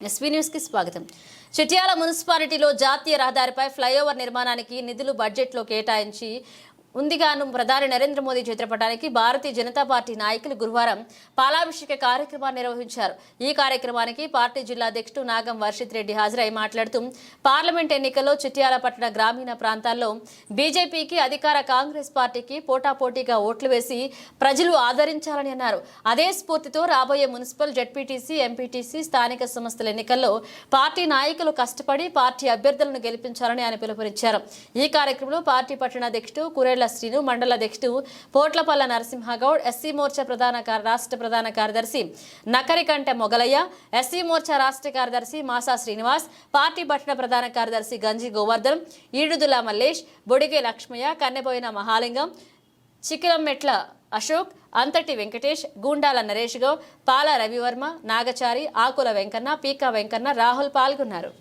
SV న్యూస్కి స్వాగతం. చిట్యాల మున్సిపాలిటీలో జాతీయ రహదారిపై ఫ్లైఓవర్ నిర్మాణానికి నిధులు బడ్జెట్లో కేటాయించి ఉందిగాను ప్రధాని నరేంద్ర మోదీ చిత్రపటానికి భారతీయ జనతా పార్టీ నాయకులు గురువారం పాలాభిషేక కార్యక్రమాన్ని నిర్వహించారు. ఈ కార్యక్రమానికి పార్టీ జిల్లా అధ్యక్షుడు నాగం వర్షిత్ రెడ్డి హాజరై మాట్లాడుతూ పార్లమెంట్ ఎన్నికల్లో చిట్యాల పట్టణ గ్రామీణ ప్రాంతాల్లో బీజేపీకి అధికార కాంగ్రెస్ పార్టీకి పోటాపోటీగా ఓట్లు వేసి ప్రజలు ఆదరించాలని అన్నారు. అదే స్ఫూర్తితో రాబోయే మున్సిపల్ జడ్పీటీసీ ఎంపీటీసీ స్థానిక సంస్థల ఎన్నికల్లో పార్టీ నాయకులు కష్టపడి పార్టీ అభ్యర్థులను గెలిపించాలని ఆయన పిలుపునిచ్చారు. ఈ కార్యక్రమంలో పార్టీ పట్టణ అధ్యక్షుడు కురేళ్ళ శ్రీను మండల అధ్యక్షుడు పోట్లపల్ల నరసింహగౌడ్ ఎస్సీ మోర్చా ప్రధాన రాష్ట్ర ప్రధాన కార్యదర్శి నకరికంట మొగలయ్య ఎస్సీ మోర్చా రాష్ట్ర కార్యదర్శి మాసా శ్రీనివాస్ పార్టీ పట్టణ ప్రధాన కార్యదర్శి గంజి గోవర్ధన్ ఈడుదుల మల్లేష్ బొడిగే లక్ష్మయ్య కన్నెబోయిన మహాలింగం చికిలంమెట్ల అశోక్ అంతటి వెంకటేష్ గూండాల నరేష్ గౌడ్ పాల రవివర్మ నాగచారి ఆకుల వెంకన్న పీకా వెంకన్న రాహుల్ పాల్గొన్నారు.